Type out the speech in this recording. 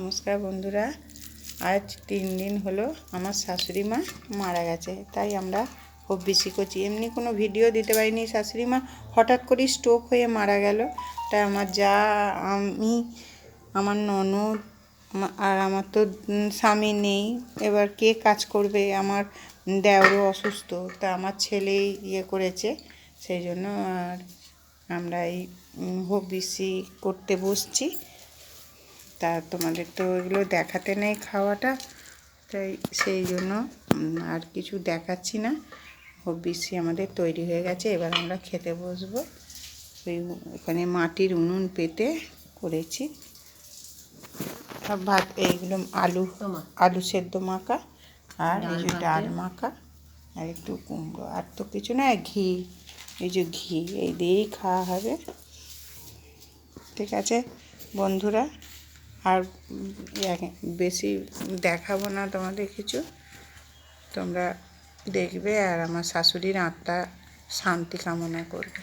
নমস্কার বন্ধুরা, আজ তিন দিন হলো আমার শাশুড়ি মা মারা গেছে, তাই আমরা খুব বেশি করছি। এমনি কোনো ভিডিও দিতে পারিনি, শাশুড়ি মা হঠাৎ করেই স্ট্রোক হয়ে মারা গেল। তাই আমার যা, আমি, আমার ননদ আর আমার তো স্বামী নেই, এবার কে কাজ করবে? আমার দেওরও অসুস্থ, তা আমার ছেলেই ইয়ে করেছে, সেই জন্য আর আমরা এই হবিসি করতে বসছি। তা তোমাদের তো এগুলো দেখাতে নেই খাওয়াটা। তাই সেই জন্য আর কিছু দেখাচ্ছি না। হবিসি আমাদের তৈরি হয়ে গেছে এবার আমরা খেতে বসবো। ওই ওখানে মাটির উনুন পেতে করেছি। আর ভাত এইগুলো আলু আলু সেদ্ধ মাখা আর এই যে ডাল মাখা আর একটু কুমড়ো। আর তো কিছু না ঘি এই যে ঘি এই দিয়েই খাওয়া হবে। ঠিক আছে বন্ধুরা আর বেশি দেখাবো না তোমাদের কিছু। তোমরা দেখবে আর আমার শাশুড়ির আত্মা শান্তি কামনা করবে।